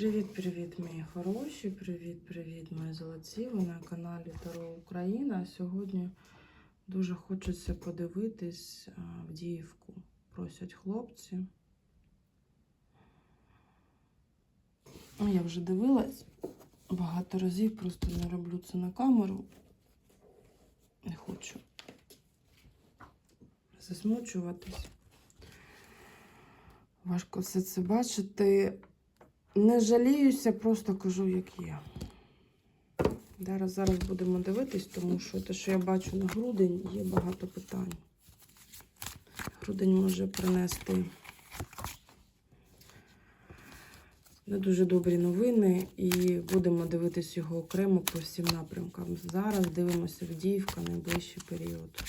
Привіт-привіт, мої хороші! Привіт-привіт, мої золоті! Ви на каналі Таро Україна. Сьогодні дуже хочеться подивитись в Діївку. Просять хлопці. Ну, Я вже дивилась багато разів, просто не роблю це на камеру. Не хочу засмучуватись. Важко все це бачити. Не жаліюся, просто кажу, як є. Зараз зараз будемо дивитись, тому що те, що я бачу на грудень, є багато питань. Грудень може принести не дуже добрі новини, і будемо дивитись його окремо по всім напрямкам. Зараз дивимося в Діївка найближчий період.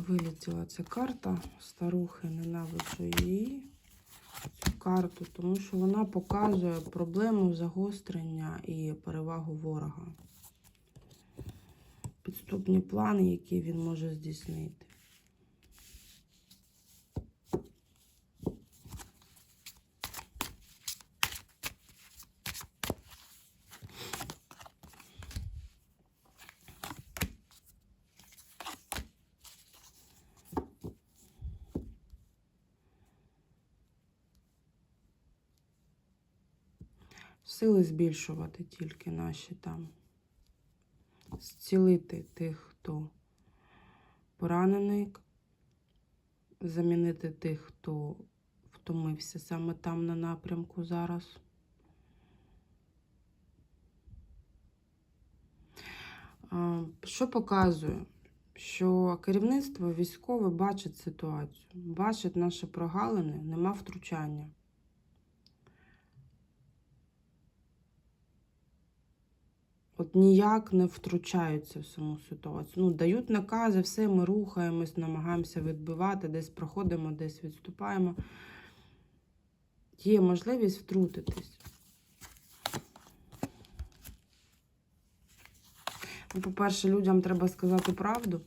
Вилетіла ця карта старухи, ненавиджу її. Цю карту, тому що вона показує проблему загострення і перевагу ворога. Підступні плани, які він може здійснити. Сили збільшувати тільки наші там. Зцілити тих, хто поранений, замінити тих, хто втомився саме там на напрямку зараз. Що показує? Що керівництво військове бачить ситуацію, бачить наші прогалини, нема втручання. От ніяк не втручаються в саму ситуацію. Ну, дають накази, все, ми рухаємось, намагаємося відбивати, десь проходимо, десь відступаємо. Є можливість втрутитись. Ну, По-перше, людям треба сказати правду.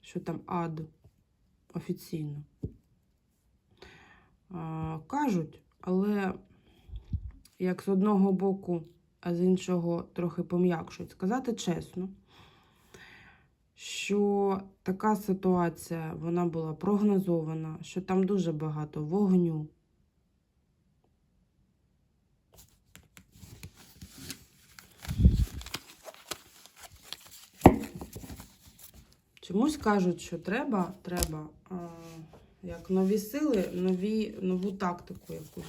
Що там ад офіційно. Кажуть, але як з одного боку, а з іншого трохи пом'якшують. Сказати чесно, що така ситуація вона була прогнозована, що там дуже багато вогню. Чомусь кажуть, що треба, треба як нові сили, нові, нову тактику якусь.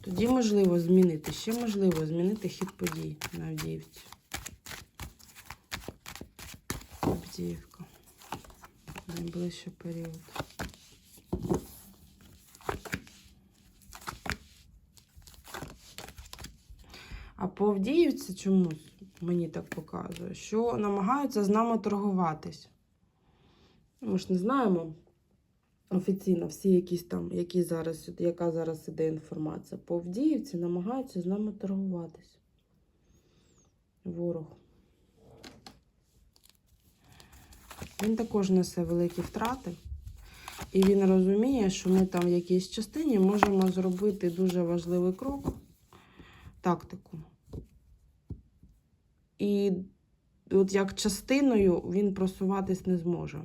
Тоді можливо змінити, ще можливо змінити хід подій на Авдіївці. Авдіївка. Найближчий період. А по Авдіївці чомусь мені так показує, що намагаються з нами торгуватись. Ми ж не знаємо офіційно всі якісь там, які зараз, яка зараз іде інформація. По Авдіївці намагаються з нами торгуватись. Ворог. Він також несе великі втрати. І він розуміє, що ми там в якійсь частині можемо зробити дуже важливий крок, тактику. І от як частиною він просуватись не зможе.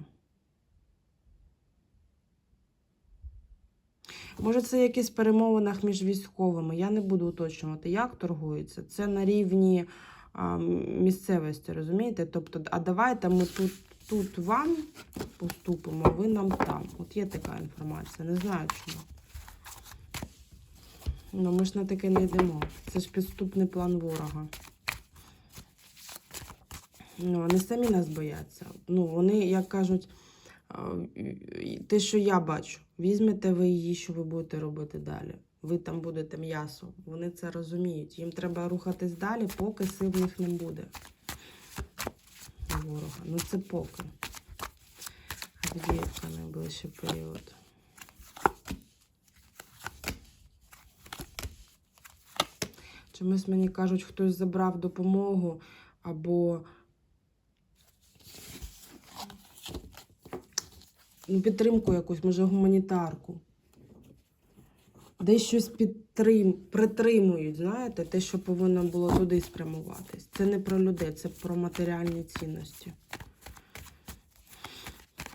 Може, це якісь перемовинах між військовими. Я не буду уточнювати, як торгується. Це на рівні а, місцевості, розумієте? Тобто, а давайте ми тут, тут вам поступимо, ви нам там. От є така інформація. Не знаю чому. Ну, ми ж на таке не йдемо. Це ж підступний план ворога. Ну, вони самі нас бояться. Ну, вони, як кажуть, те, що я бачу, візьмете ви її, що ви будете робити далі. Ви там будете м'ясо. Вони це розуміють. Їм треба рухатись далі, поки сил в них не буде. Ворога. Ну це поки. Авдіївка найближчий період. Чомусь мені кажуть, хтось забрав допомогу або підтримку якусь, може, гуманітарку. Десь щось підтрим... притримують, знаєте, те, що повинно було туди спрямуватись. Це не про людей, це про матеріальні цінності.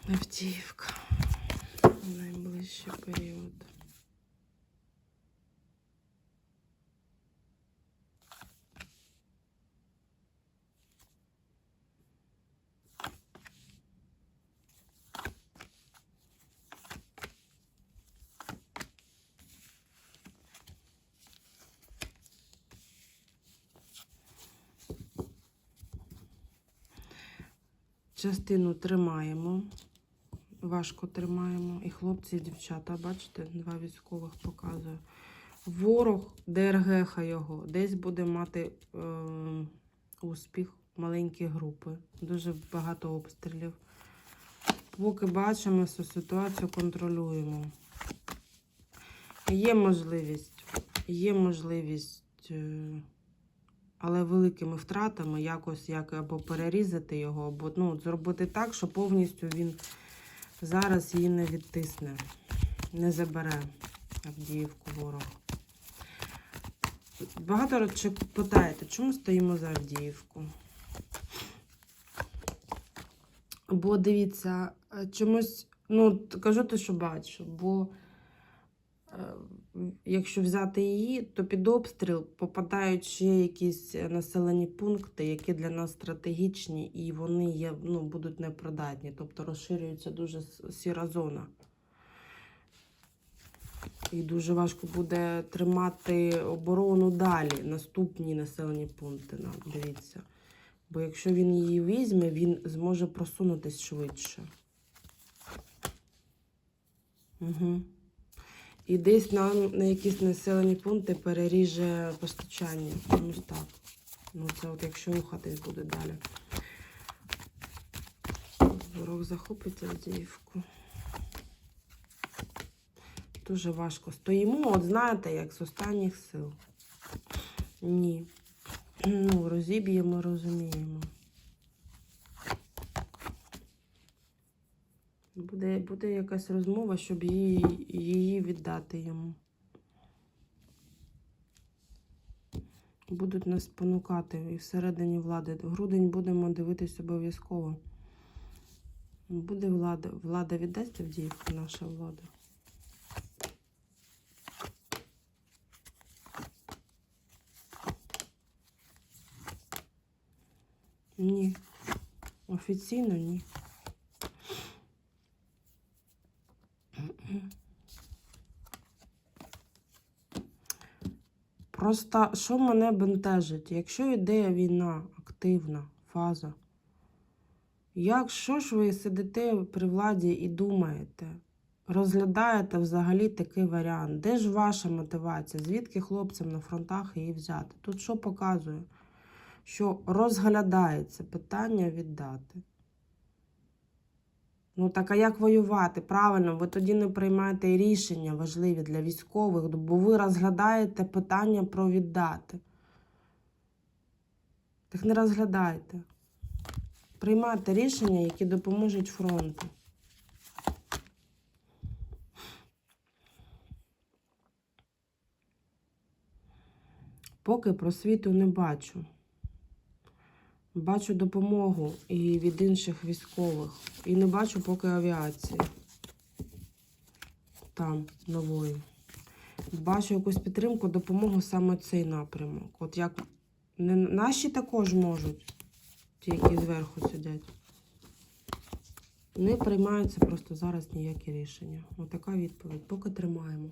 Автівка. Найближчий період. Частину тримаємо, важко тримаємо. І хлопці, і дівчата, бачите, два військових показую. Ворог ДРГ його десь буде мати е, успіх, маленькі групи, дуже багато обстрілів. Поки бачимо цю ситуацію, контролюємо. Є можливість, є можливість. Е, але великими втратами якось як або перерізати його, або ну, зробити так, що повністю він зараз її не відтисне, не забере Авдіївку ворог. Багато разів питаєте, чому стоїмо за Авдіївку? Бо дивіться, е, чомусь, ну, кажу те, що бачу, бо якщо взяти її, то під обстріл попадають ще якісь е, населені пункти, які для нас стратегічні, і вони є, ну, будуть непридатні. Тобто розширюється дуже сіра зона. І дуже важко буде тримати оборону далі, наступні населені пункти. Нам, дивіться. Бо якщо він її візьме, він зможе просунутись швидше. Угу. І десь нам на якісь населені пункти переріже постачання. Ну так. Ну це от якщо рухатись буде далі. Ворог захопить Авдіївку. Дуже важко. Стоїмо, от знаєте, як з останніх сил. Ні. Ну, розіб'ємо, розуміємо. Буде, буде якась розмова, щоб її, її віддати йому. Будуть нас спонукати і всередині влади. Грудень будемо дивитись обов'язково. Буде влада. Влада віддасть Авдіївку, наша влада. Ні. Офіційно ні. Просто що мене бентежить? Якщо йде війна, активна фаза, як що ж ви сидите при владі і думаєте? Розглядаєте взагалі такий варіант? Де ж ваша мотивація? Звідки хлопцям на фронтах її взяти? Тут що показує? Що розглядається питання віддати. Ну так а як воювати? Правильно, ви тоді не приймаєте рішення важливі для військових, бо ви розглядаєте питання про віддати. Так не розглядайте. Приймайте рішення, які допоможуть фронту. Поки просвіту не бачу. Бачу допомогу і від інших військових. І не бачу поки авіації. Там, нової. Бачу якусь підтримку, допомогу саме цей напрямок. От як не, наші також можуть, ті, які зверху сидять. Не приймаються просто зараз ніякі рішення. Отака відповідь. Поки тримаємо.